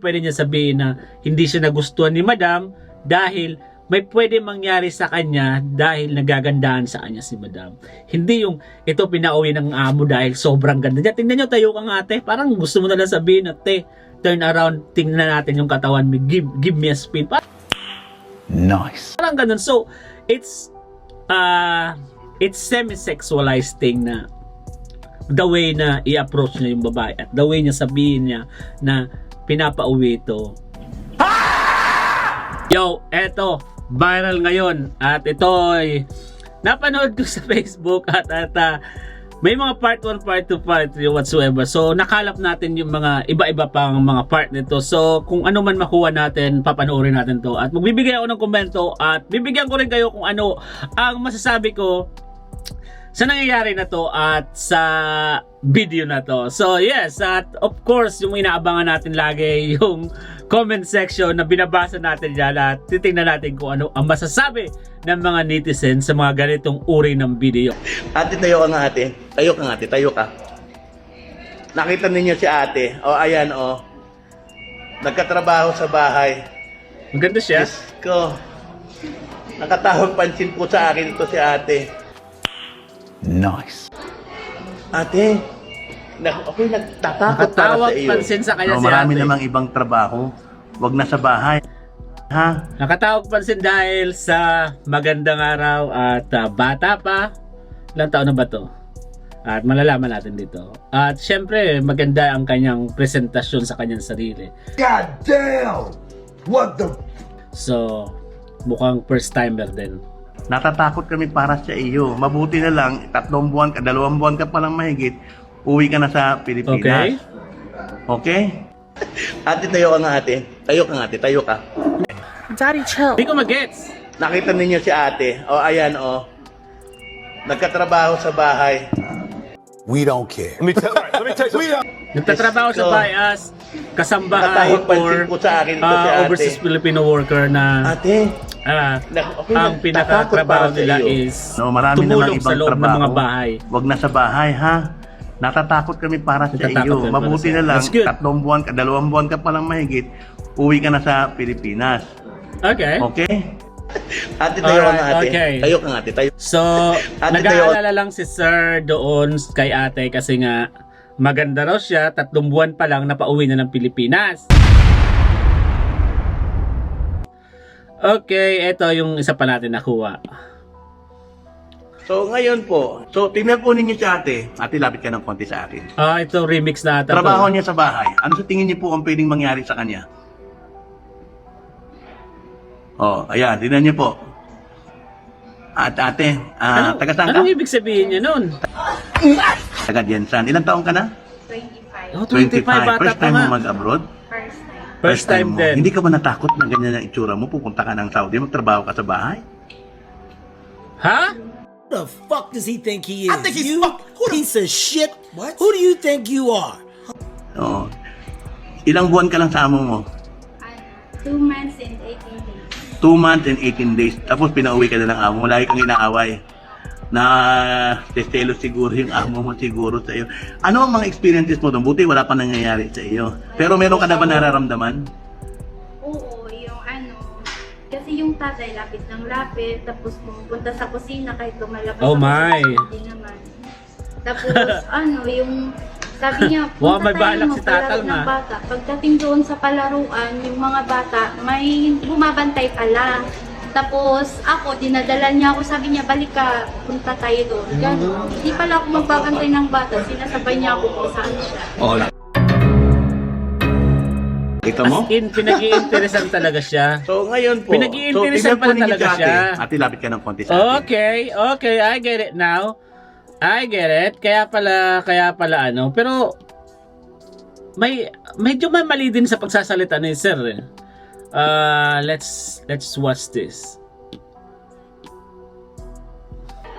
pwede niya sabihin na hindi siya nagustuhan ni madam dahil may pwede mangyari sa kanya dahil nagagandahan sa kanya si madam. Hindi yung ito pinauwi ng amo dahil sobrang ganda niya. Tingnan niyo tayo kang ate. Parang gusto mo na lang sabihin na te, turn around, tingnan natin yung katawan mo. Give, give me a spin. Nice. Parang ganun. So, it's uh, it's semi-sexualized thing na the way na i-approach niya yung babae at the way niya sabihin niya na pinapauwi ito. Yo, eto, viral ngayon at ito ay napanood ko sa Facebook at at ah, may mga part 1, part 2, part 3 whatsoever. So nakalap natin yung mga iba-iba pang mga part nito. So kung ano man makuha natin, papanoorin natin to. At magbibigay ako ng komento at bibigyan ko rin kayo kung ano ang masasabi ko sa nangyayari na to at sa video na to. So yes, at of course, yung inaabangan natin lagi yung comment section na binabasa natin dyan at titingnan natin kung ano ang masasabi ng mga netizens sa mga ganitong uri ng video. Ate, tayo ka nga ate. Tayo ka nga ate, tayo ka. Nakita ninyo si ate. O, ayan o. Nagkatrabaho sa bahay. Maganda siya. Diyos ko. Nakatawag pansin po sa akin ito si ate. Nice. Ate, na, ako'y nagtatakot para Nakatawag sa iyo. pansin sa kanya No, si marami ate. namang ibang trabaho. Huwag na sa bahay. Ha? Nakatawag pansin dahil sa magandang araw at ah, bata pa. Ilang taon na ba to? At malalaman natin dito. At syempre, maganda ang kanyang presentasyon sa kanyang sarili. God damn! What the? So, mukhang first timer din. Natatakot kami para sa iyo. Mabuti na lang, tatlong buwan ka, dalawang buwan ka palang mahigit, uwi ka na sa Pilipinas. Okay? Okay? Ate, tayo ka nga ate. Tayo ka nga ate, tayo ka. Daddy, chill. Hindi ko magets. Nakita ninyo si ate. O, ayan o. Nagkatrabaho sa bahay. We don't care. Let me tell, right, let me tell you something. Nagtatrabaho sa Diyos ko. bahay as kasambahay Nakatawag pansin or po sa akin ito ah, si ate. overseas Filipino worker na Ate, ah, na- okay, ang pinakatrabaho nila is No, marami tumulong ibang sa loob ng trabaho. mga bahay. Huwag na sa bahay, ha? Natatakot kami para sa Natatakot iyo. Mabuti na lang, tatlong buwan ka, dalawang buwan ka palang mahigit, uwi ka na sa Pilipinas. Okay. Okay? Ate, tayo Alright, ate. okay. Tayo ka nga ate. Tayo. So, Ate, nag-aalala lang si Sir doon kay ate kasi nga maganda raw siya, tatlong buwan pa lang napauwi na ng Pilipinas. Okay, ito yung isa pa natin nakuha. So, ngayon po, so tingnan po ninyo si ate. Ate, lapit ka ng konti sa akin. Ah, ito remix na ata. to. Trabaho niya sa bahay. Ano sa tingin niyo po ang pwedeng mangyari sa kanya? Oh, ayan, tingnan niyo po. At ate, ah, Anong, taga saan ka? anong ibig sabihin niya nun? Taga Jensan. Ilang taong ka na? 25. Oh, 25, bata First pa time mo mag-abroad? First time mo. din. Hindi ka ba natakot na ganyan ang itsura mo? Pupunta ka ng Saudi, magtrabaho ka sa bahay? Ha? Who the fuck does he think he is? I think he's you fuck- who the- piece of shit. What? Who do you think you are? Oo. Ilang buwan ka lang sa amo mo? Two months and 18 days. 2 months and 18 days. Tapos pinauwi ka na ng amo mo. Lagi kang inaaway. Na testelo siguro yung amo mo siguro sa iyo. Ano ang mga experiences mo doon? Buti wala pa nangyayari sa iyo. Pero meron ka na ba nararamdaman? Oo, yung ano, kasi yung tatay lapit ng lapit, tapos pumupunta sa kusina kahit lumalabas Oh ako my. kusina, hindi naman. Tapos ano, yung sabi niya, Wow, punta may tayo balak si magpalaro Tatal ng bata. Pagdating doon sa palaruan, yung mga bata, may bumabantay pala. Tapos ako, dinadala niya ako, sabi niya, balik ka, punta tayo doon. Ganun. Hindi pala ako magbabantay ng bata, sinasabay niya ako kung saan siya. Oo. Kita As mo? in, pinag-iinteresan talaga siya. So ngayon po, Pinag-iinteresan tingnan po pala ninyo talaga si ate. siya. Ate, lapit ka ng konti sa akin. Okay, okay, I get it now. I get it. Kaya pala, kaya pala ano. Pero, may, medyo may mali din sa pagsasalita ni Sir. eh. Uh, let's, let's watch this.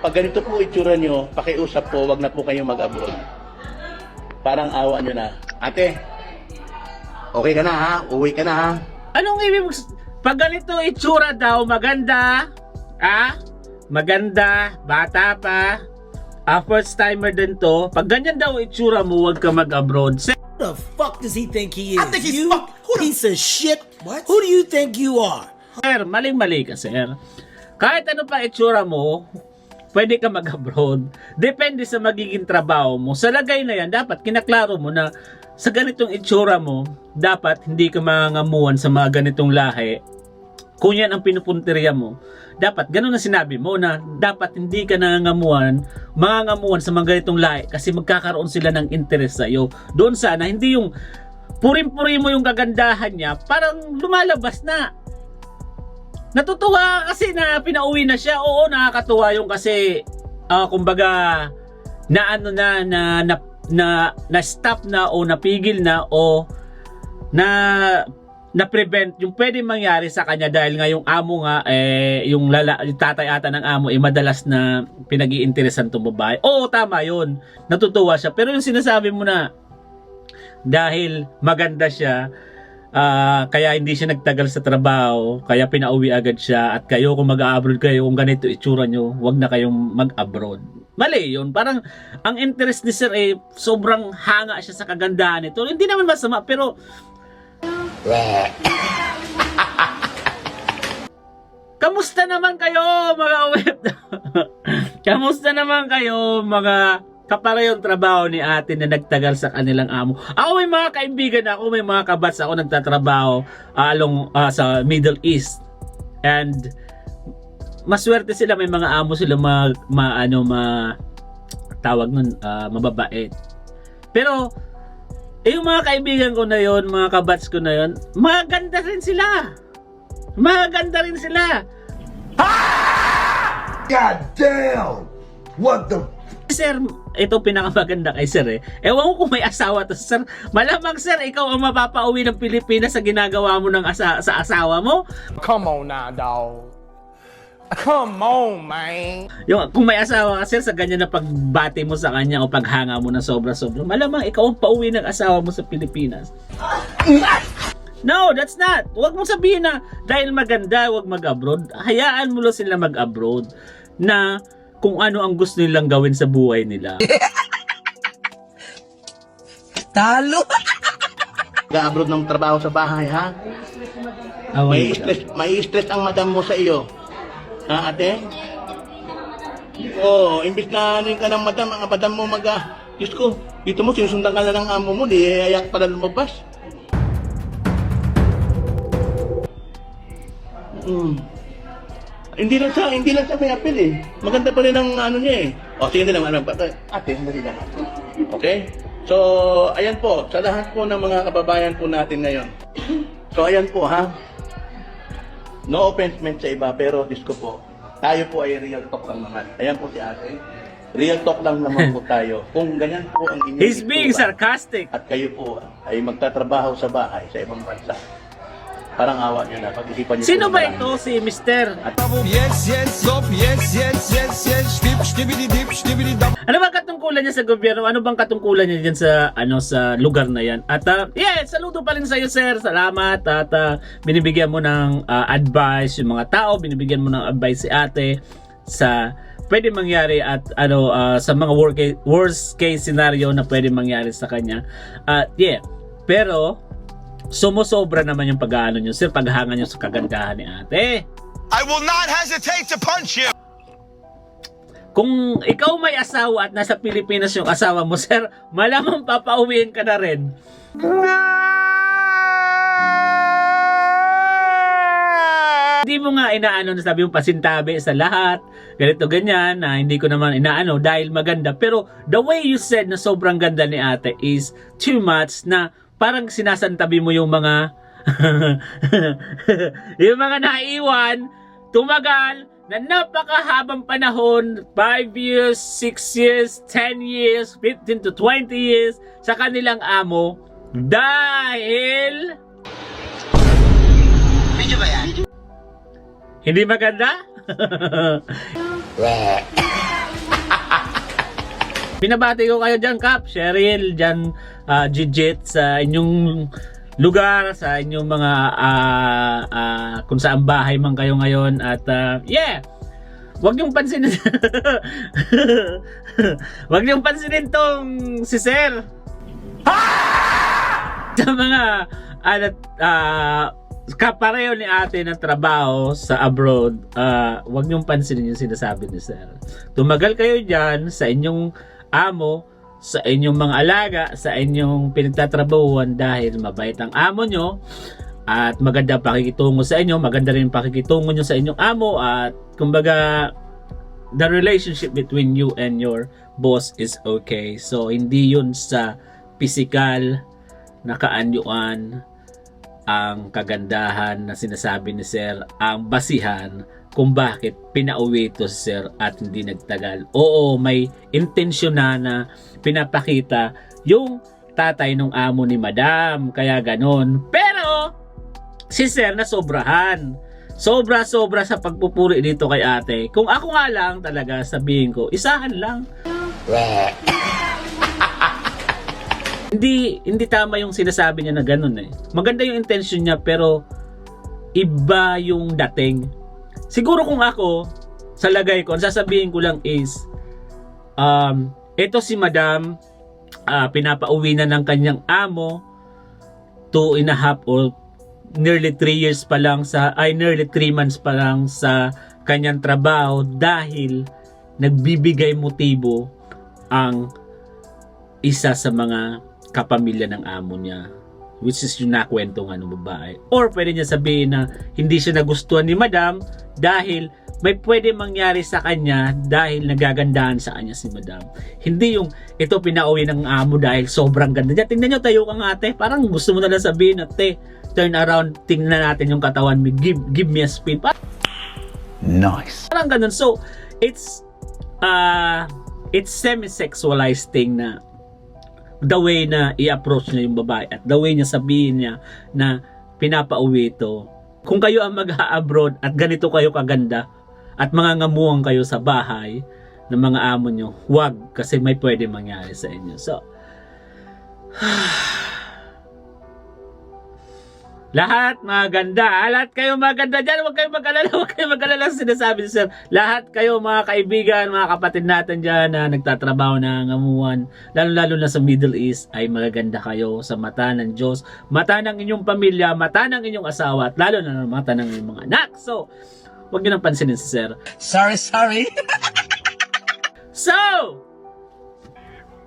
Pag ganito po itsura nyo, pakiusap po, wag na po kayong mag-abroad. Parang awa nyo na. Ate, okay ka na ha? Uwi ka na ha? Anong ibig mong- Pag ganito itsura daw, maganda. Ah? Maganda, bata pa. Ah, first timer din to. Pag ganyan daw itsura mo, huwag ka mag-abroad. The fuck does he think he is? I think he's you fuck- who the- piece of shit. What? Who do you think you are? Sir, maling-mali ka, sir. Kahit ano pa itsura mo, pwede ka mag-abroad. Depende sa magiging trabaho mo. Sa lagay na yan, dapat kinaklaro mo na sa ganitong itsura mo, dapat hindi ka mangangamuan sa mga ganitong lahi. Kung yan ang pinupunteriya mo, dapat ganun na sinabi mo na dapat hindi ka nangangamuan, mangangamuan sa mga ganitong lahi kasi magkakaroon sila ng interest sa iyo. Doon sana, hindi yung purim-puri mo yung kagandahan niya, parang lumalabas na. Natutuwa kasi na pinauwi na siya. Oo, nakakatuwa yung kasi ah, kumbaga na ano na na na, na, na stop na o napigil na o na na prevent yung pwede mangyari sa kanya dahil nga yung amo nga eh yung lala yung tatay ata ng amo eh madalas na pinag-iinteresan tong babae. Oo, tama 'yun. Natutuwa siya. Pero yung sinasabi mo na dahil maganda siya ah, kaya hindi siya nagtagal sa trabaho, kaya pinauwi agad siya at kayo kung mag-abroad kayo, kung ganito itsura nyo, wag na kayong mag-abroad. Mali yun. Parang ang interest ni Sir eh, sobrang hanga siya sa kagandahan nito. Hindi naman masama, pero Kamusta naman kayo mga OFW? Kamusta naman kayo mga kaparehong trabaho ni ate na nagtagal sa kanilang amo? Ako may mga kaibigan ako, may mga kabats ako nagtatrabaho ah, along ah, sa Middle East. And maswerte sila, may mga amo sila ma, ma ano ma tawag nun ah, mababait. Pero eh, yung mga kaibigan ko na yon, mga kabats ko na yon, maganda rin sila. Maganda rin sila. God damn! What the Sir, ito pinakamaganda kay Sir eh. Ewan ko kung may asawa to Sir. Malamang Sir, ikaw ang mapapauwi ng Pilipinas sa ginagawa mo ng asa- sa asawa mo. Come on now, dog. Come on, man. Yung, kung may asawa ka Sir, sa ganyan na pagbati mo sa kanya o paghanga mo ng sobra-sobra, malamang ikaw ang pauwi ng asawa mo sa Pilipinas. No, that's not. Huwag mo sabihin na dahil maganda, huwag mag-abroad. Hayaan mo lang sila mag-abroad na kung ano ang gusto nilang gawin sa buhay nila. Ga-abroad ng trabaho sa bahay, ha? May stress, may stress ang madam mo sa iyo. Ha, ate? Oo, oh, imbis na ano ka ng madam, ang madam mo mag ah, Diyos ko, dito mo sinusundan ka na ng amo mo, di ayak pala lumabas. Mm. Hindi lang sa hindi lang sa may apel eh. Maganda pa rin ang ano niya eh. O sige na naman. Ate, hindi lang. Okay? So, ayan po, sa lahat po ng mga kababayan po natin ngayon. So, ayan po ha. No offense meant sa iba, pero Diyos ko po, tayo po ay real talk lang naman. Ayan po si ate. Real talk lang naman po tayo. Kung ganyan po ang inyong He's being sarcastic. at kayo po ay magtatrabaho sa bahay sa ibang bansa. Parang awa nyo na, pag-isipan nyo Sino ba ito si Mr. Yes, yes, stop, yes, yes, yes, yes, stip, stibidi dip, stibidi dap. Ano bang katungkulan niya sa gobyerno? Ano bang katungkulan niya diyan sa ano sa lugar na 'yan? At uh, yeah, saludo pa rin sa iyo, sir. Salamat at uh, binibigyan mo ng uh, advice yung mga tao, binibigyan mo ng advice si ate sa pwede mangyari at ano uh, sa mga work, worst case scenario na pwede mangyari sa kanya. At yeah, pero sumusobra naman yung pag-aano niyo, sir, paghanga niyo sa kagandahan ni ate. I will not hesitate to punch you. Kung ikaw may asawa at nasa Pilipinas yung asawa mo, sir, malamang papauwiin ka na rin. Hindi mo nga inaano na sabi mo pasintabi sa lahat, ganito ganyan, na hindi ko naman inaano dahil maganda. Pero the way you said na sobrang ganda ni ate is too much na parang sinasantabi mo yung mga yung mga naiwan, tumagal, na napakahabang panahon, 5 years, 6 years, 10 years, 15 to 20 years sa kanilang amo dahil Hindi maganda? Pinabati ko kayo dyan, Kap, Cheryl, dyan, uh, Gigit, sa inyong lugar, sa inyong mga, ah, ah, kung saan bahay man kayo ngayon. At, ah, yeah, Huwag niyong pansinin. Huwag niyong pansinin tong si Sir. sa mga ano, ah, kapareho ni ate ng trabaho sa abroad, ah, wag niyong pansinin yung sinasabi ni sir. Tumagal kayo dyan sa inyong amo, sa inyong mga alaga, sa inyong pinagtatrabahuan dahil mabait ang amo nyo at maganda pakikitungo sa inyo, maganda rin pakikitungo nyo sa inyong amo at kumbaga the relationship between you and your boss is okay. So hindi yun sa physical na kaanyuan ang kagandahan na sinasabi ni Sir ang basihan kung bakit pinauwi to si Sir at hindi nagtagal. Oo, may intensyon na na pinapakita yung tatay ng amo ni Madam. Kaya ganon. Pero, si Sir na sobrahan. Sobra-sobra sa pagpupuri dito kay ate. Kung ako nga lang talaga sabihin ko, isahan lang. hindi hindi tama yung sinasabi niya na ganun eh. Maganda yung intention niya pero iba yung dating. Siguro kung ako sa lagay ko, ang sasabihin ko lang is um ito si Madam ah, pinapauwi na ng kanyang amo two and a half or nearly 3 years pa lang sa ay nearly 3 months pa lang sa kanyang trabaho dahil nagbibigay motibo ang isa sa mga kapamilya ng amo niya which is yung nakwento nga ng babae. Or pwede niya sabihin na hindi siya nagustuhan ni madam dahil may pwede mangyari sa kanya dahil nagagandahan sa kanya si madam. Hindi yung ito pinauwi ng amo dahil sobrang ganda niya. Tingnan niyo tayo kang ate. Parang gusto mo na lang sabihin na te, turn around, tingnan natin yung katawan mo. Give, give me a spin. Parang Nice. Parang ganun. So, it's uh, it's semi-sexualized thing na the way na i-approach niya yung babae at the way niya sabihin niya na pinapauwi ito. Kung kayo ang mag-abroad at ganito kayo kaganda at mga ngamuang kayo sa bahay ng mga amo nyo, wag kasi may pwede mangyari sa inyo. So, Lahat maganda. Ah, Lahat kayo maganda dyan. Huwag kayong mag-alala. Huwag kayong mag-alala sa sinasabi ni Sir. Lahat kayo mga kaibigan, mga kapatid natin dyan na nagtatrabaho na ngamuan, lalo-lalo na sa Middle East, ay magaganda kayo sa mata ng Diyos, mata ng inyong pamilya, mata ng inyong asawa, at lalo na ng mata ng inyong mga anak. So, huwag nyo nang pansinin si Sir. Sorry, sorry. So,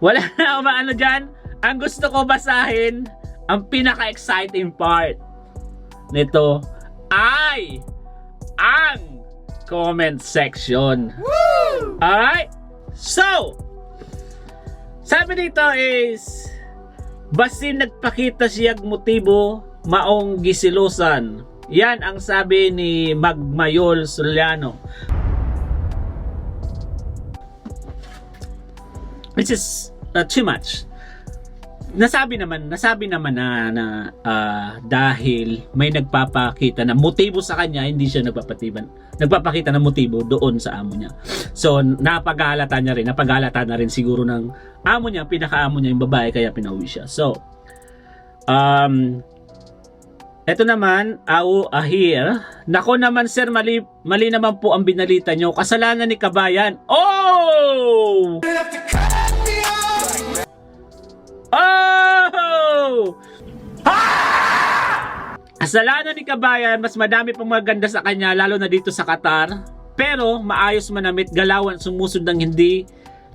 wala na ako maano dyan. Ang gusto ko basahin, ang pinaka-exciting part nito ay ang comment section. Alright? So, sabi dito is, basin nagpakita siyag motibo maong gisilusan. Yan ang sabi ni Magmayol Soliano. which is uh, too much. Nasabi naman, nasabi naman na, na ah, dahil may nagpapakita na motibo sa kanya, hindi siya nagpapatiban, nagpapakita ng motibo doon sa amo niya. So, napaghalata niya rin, napaghalata na rin siguro ng amo niya, pinakaamo niya yung babae, kaya pinauwi siya. So, um, eto naman, Au Ahir. Nako naman sir, mali, mali naman po ang binalita nyo. Kasalanan ni Kabayan. Oh! Oh! Kasalanan ni Kabayan, mas madami pang maganda sa kanya, lalo na dito sa Qatar. Pero maayos manamit galawan sumusunod ng hindi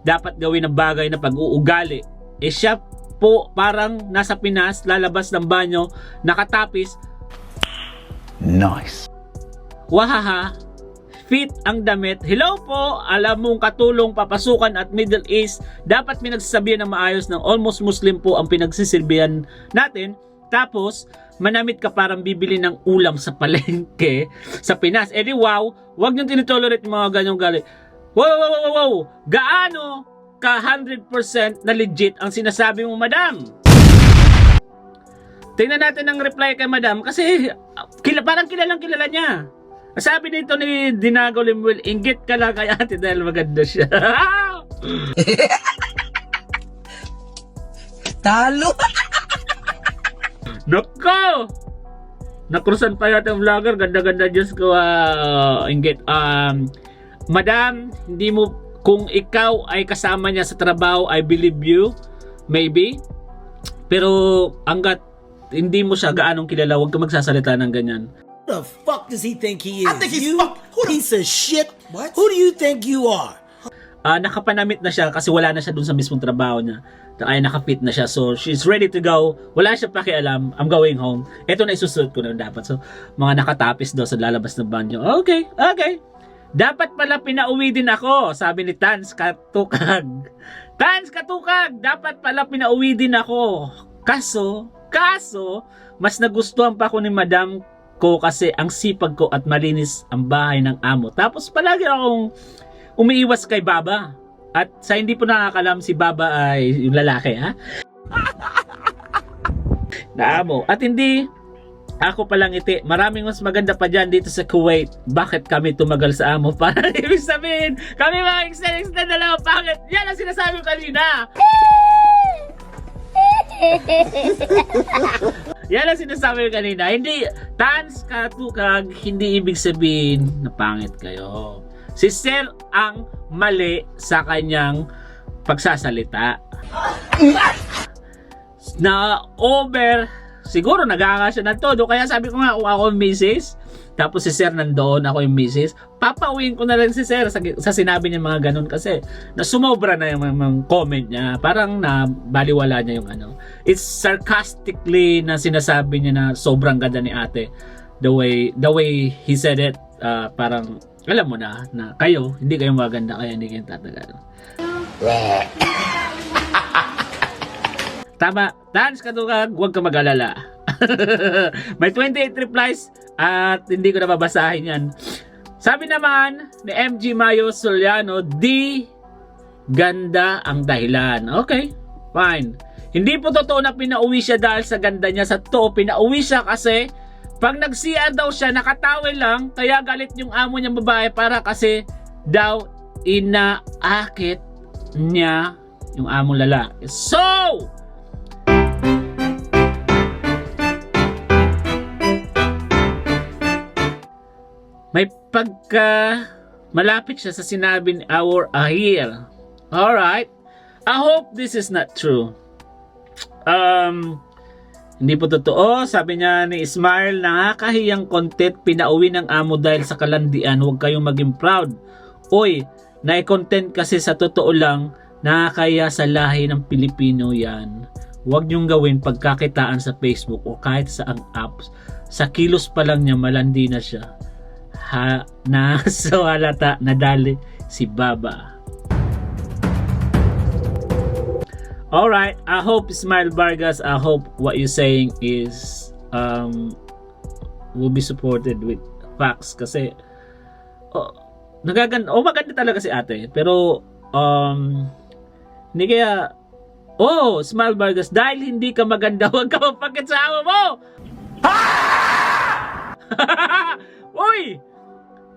dapat gawin ng bagay na pag-uugali. Eh siya po parang nasa Pinas, lalabas ng banyo, nakatapis, Nice. Wahaha, fit ang damit. Hello po, alam mong katulong papasukan at Middle East, dapat pinagsasabihan ng maayos ng almost Muslim po ang pinagsisilbihan natin. Tapos, manamit ka parang bibili ng ulam sa palengke sa Pinas. Eh wow, wag niyong tinitolerate mga ganyong gali. Wow, wow, wow, wow. Gaano ka 100% na legit ang sinasabi mo, madam? Tingnan natin ang reply kay madam kasi uh, kila, parang kilalang kilala niya. Sabi dito ni Dinago Limuel, inggit ka lang kay ate dahil maganda siya. Talo. Nako! Nakrusan pa yata yung vlogger. Ganda-ganda Diyos ko. ah, inggit. Um, Madam, hindi mo, kung ikaw ay kasama niya sa trabaho, I believe you. Maybe. Pero hanggat hindi mo siya gaanong kilala, huwag ka magsasalita ng ganyan. The fuck does he think he is? I think he's you fuck- who the- piece of shit. What? Who do you think you are? Ah, nakapanamit na siya kasi wala na siya dun sa mismong trabaho niya. Ay, nakapit na siya. So, she's ready to go. Wala siya pakialam. I'm going home. Ito na isusunod ko na dapat. So, mga nakatapis daw sa lalabas ng banyo. Okay, okay. Dapat pala pinauwi din ako, sabi ni Tans Katukag. Tans Katukag, dapat pala pinauwi din ako. Kaso, kaso, mas nagustuhan pa ako ni Madam ko kasi ang sipag ko at malinis ang bahay ng amo. Tapos palagi akong umiiwas kay Baba. At sa hindi po nakakalam, si Baba ay yung lalaki, ha? na amo. At hindi ako palang iti. Maraming mas maganda pa dyan dito sa Kuwait. Bakit kami tumagal sa amo? Para ibig sabihin, kami mga extend-extend na lang. Bakit? Yan ang sinasabi ko kanina. Yan ang sinasabi ko kanina. Hindi, tans katukag, hindi ibig sabihin na pangit kayo. Si Sir ang mali sa kanyang pagsasalita. Na over, siguro nagkaka siya ng todo. Kaya sabi ko nga, ako yung misis, tapos si Sir nandoon, ako yung misis, papauwiin ko na lang si Sir sa, sa sinabi niya mga ganun kasi na sumobra na yung mga comment niya. Parang na baliwala niya yung ano. It's sarcastically na sinasabi niya na sobrang ganda ni ate. The way, the way he said it, ah, parang alam mo na, na kayo, hindi kayo maganda kaya hindi kayo tatagal. Tama. Dance katugag, huwag ka mag-alala. May 28 replies at hindi ko na babasahin yan. Sabi naman ni MG Mayo Soliano, di ganda ang dahilan. Okay, fine. Hindi po totoo na pinauwi siya dahil sa ganda niya. Sa to, pinauwi siya kasi pag nag-CR daw siya, nakatawel lang, kaya galit yung amo niyang babae para kasi daw inaakit niya yung amo lalaki. So, may pagka malapit siya sa sinabi ni our ahir. Alright. I hope this is not true. Um, hindi po totoo. Sabi niya ni Ismail, nakakahiyang content pinauwi ng amo dahil sa kalandian. Huwag kayong maging proud. Oy, na-content kasi sa totoo lang, nakakaya sa lahi ng Pilipino yan. Huwag niyong gawin pagkakitaan sa Facebook o kahit sa ang apps. Sa kilos pa lang niya, malandi na siya. Ha, na sa halata nadali si Baba. Alright, I hope Smile Vargas, I hope what you're saying is um will be supported with facts kasi oh, nagaganda, oh maganda talaga si ate pero um hindi kaya oh Smile Vargas dahil hindi ka maganda huwag ka mapagkat sa amo mo Uy!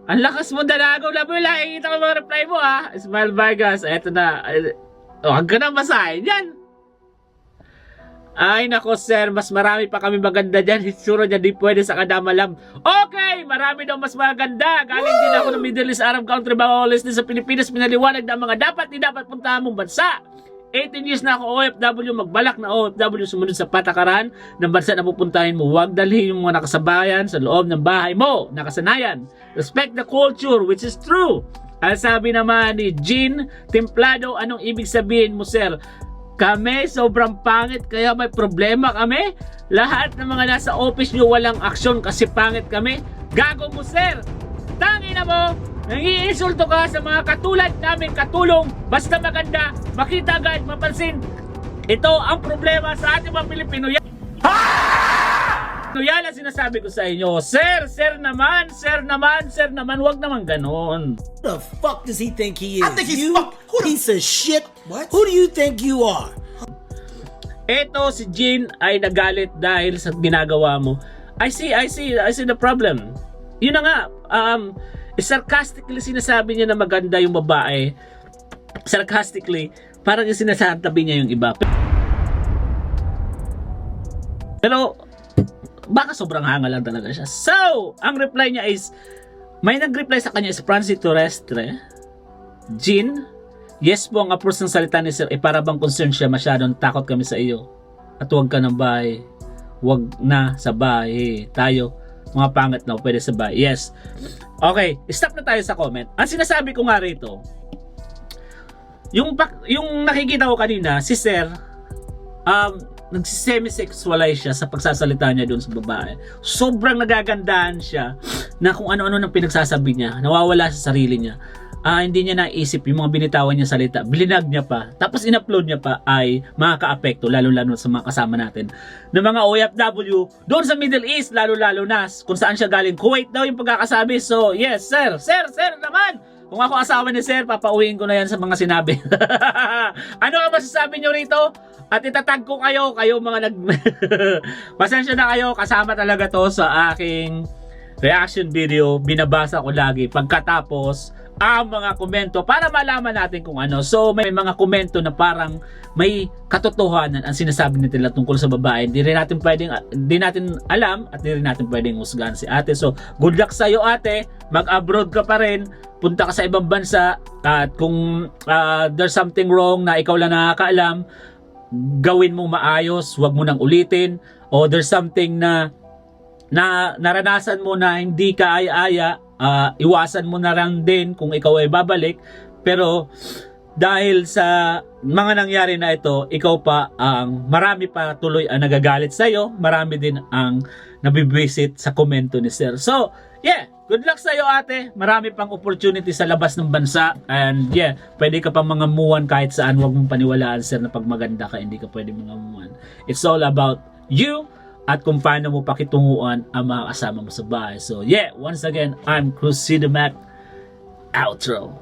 Ang lakas mo dalagaw na mo lang. Ikita ko mga reply mo ah. Smile Vargas. Eto na. Oh, huwag ka na masahin yan. Ay nako sir, mas marami pa kami maganda dyan. Hitsura niya di pwede sa kadamalam. Okay, marami daw mas maganda. Galing din ako ng Middle East Arab country Bacolis din sa Pilipinas. Pinaliwanag na mga dapat di dapat puntahan mong bansa. 18 years na ako OFW, magbalak na OFW sumunod sa patakaran ng bansa na pupuntahin mo. Huwag dalhin yung mga nakasabayan sa loob ng bahay mo. Nakasanayan. Respect the culture, which is true. Ang sabi naman ni Jean Templado, anong ibig sabihin mo, sir? Kami, sobrang pangit, kaya may problema kami. Lahat ng mga nasa office nyo walang aksyon kasi pangit kami. Gago mo, sir! Tangina mo! Nangiinsulto ka sa mga katulad namin katulong. Basta maganda, makita agad, mapansin. Ito ang problema sa ating mga Pilipino. Yan, Ano yan ang sinasabi ko sa inyo. Sir, sir naman, sir naman, sir naman. Wag naman ganon. The fuck does he think he is? I think he's you fuck- who the- piece of shit. What? Who do you think you are? Eto si Jean ay nagalit dahil sa ginagawa mo. I see, I see, I see the problem. Yun na nga, um, sarcastically sinasabi niya na maganda yung babae. Sarcastically, parang yung sinasabi niya yung iba. Pero, baka sobrang hanga lang talaga siya. So, ang reply niya is, may nag-reply sa kanya is Francie Torrestre. Jean, yes po ang approach ng salita ni Sir, eh para bang concern siya masyadong takot kami sa iyo. At huwag ka ng bahay. wag na sa bahay. Tayo, mga pangat na pwede sa bahay. Yes. Okay, stop na tayo sa comment. Ang sinasabi ko nga rito, yung yung nakikita ko kanina, si Sir, um, nagsisemi-sexualize siya sa pagsasalita niya doon sa babae. Sobrang nagagandahan siya na kung ano-ano nang pinagsasabi niya, nawawala sa sarili niya. Ah, hindi niya naisip yung mga binitawan niya salita. Bilinag niya pa. Tapos in-upload niya pa ay makaka-apekto, lalo-lalo sa mga kasama natin ng mga OFW doon sa Middle East, lalo-lalo na kung saan siya galing. Kuwait daw yung pagkakasabi. So, yes, sir. Sir, sir naman. Kung ako asawa ni sir, papauwiin ko na yan sa mga sinabi. ano ang masasabi nyo rito? At itatag ko kayo, kayo mga nag... Pasensya na kayo, kasama talaga to sa aking reaction video. Binabasa ko lagi pagkatapos ang mga komento para malaman natin kung ano. So may mga komento na parang may katotohanan ang sinasabi nila tungkol sa babae. Hindi rin natin pwedeng hindi natin alam at hindi rin natin pwedeng husgahan si ate. So good luck sa iyo ate. Mag-abroad ka pa rin. Punta ka sa ibang bansa at kung ah, there's something wrong na ikaw lang nakakaalam, gawin mong maayos, wag mo nang ulitin o there's something na na naranasan mo na hindi ka aya-aya, ah, iwasan mo na lang din kung ikaw ay babalik. Pero dahil sa mga nangyari na ito, ikaw pa ang marami pa tuloy ang nagagalit sa iyo, marami din ang nabibisit sa komento ni Sir. So, yeah, good luck sa iyo ate. Marami pang opportunity sa labas ng bansa and yeah, pwede ka pang mangamuan kahit saan. Huwag mong paniwalaan Sir na pag maganda ka, hindi ka pwede mangamuan. It's all about you at kung paano mo pakitunguan ang mga kasama mo sa bahay. So yeah, once again, I'm Crucido Mac. Outro.